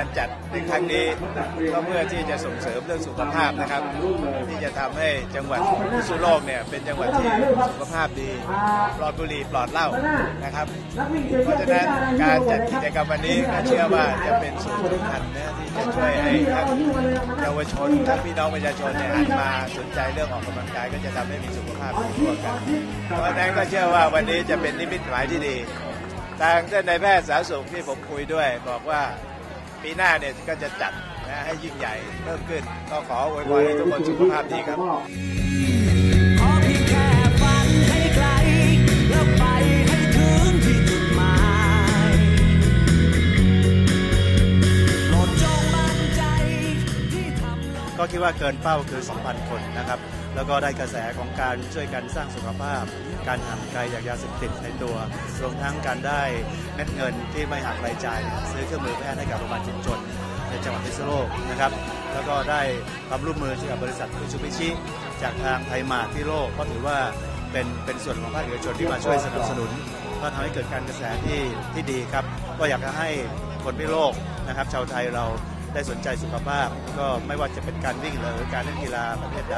การจัดในครั้งนี้ก็เพื่อที่จะส่งเสริมเรื่องสุขภาพนะครับ ที่จะทำให้จังหวัดพิษณุโลกเนี่ยเป็นจังหวัดที่สุขภาพดีปลอดบุหรี่ปลอดเหล้านะครับ เพราะฉะนั้นการจัดกิจกรรมวันนี้ก็เชื่อว่าจะเป็นส่วนสำคัญนะที่จะช่วยให้ทั้งเยาวชนทั้งพี่น้องประชาชนเนี่ยหันมาสนใจเรื่องออกกำลังกายก็จะทำให้มีสุขภาพดีทั่วกัน เพราะฉะนั้นก็เชื่อว่าวันนี้จะเป็นนิมิตหมายที่ดีทางท่านนายแพทย์สาธารณสุขที่ผมคุยด้วยบอกว่า ปีหน้าเนี่ยก็จะจัดนะให้ยิ่งใหญ่เพิ่มขึ้น ก็ขออวยพรให้ทุกคนสุขภาพดีครับขอเพียงแค่ฝันให้ไกลแล้วไปให้ถึงที่จุดหมายโปรดจงมั่นใจที่ทำลงก็คิดว่าเกินเป้าคือ 2,000 คนนะครับ แล้วก็ได้กระแสของการช่วยกันสร้างสุขภาพ การห่างไกลจากยาเสพติดในตัว รวมทั้งการได้เม็ดเงินที่ไม่หักรายจ่าย ซื้อเครื่องมือแพทย์ให้กับโรงพยาบาลชุมชนในจังหวัดพิษณุโลกนะครับ แล้วก็ได้ความร่วมมือกับบริษัทมิชูบิชิ จากทางไทยมาที่โลกก็ถือว่าเป็นเป็นส่วนของภาคเอกชนที่มาช่วยสนับสนุนก็ทำให้เกิดการกระแสที่ที่ดีครับ ก็อยากจะให้คนพิโลกนะครับ ชาวไทยเรา ได้สนใจสุขภาพ ก็ไม่ว่าจะเป็นการวิ่งหรือการเล่นกีฬาประเภทใด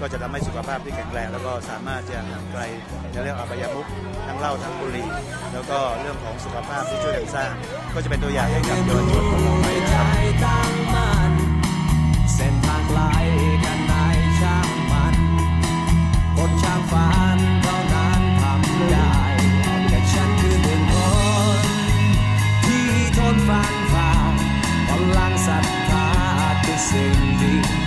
ก็จะทำให้สุขภาพที่แข็งแรง แล้วก็สามารถจะห่างไกลในเรื่องอบายมุขทั้งเหล้าทั้งบุหรี่แล้วก็เรื่องของสุขภาพที่ช่วยกันสร้าง ก็จะเป็นตัวอย่างให้กับเยาวชน missing me.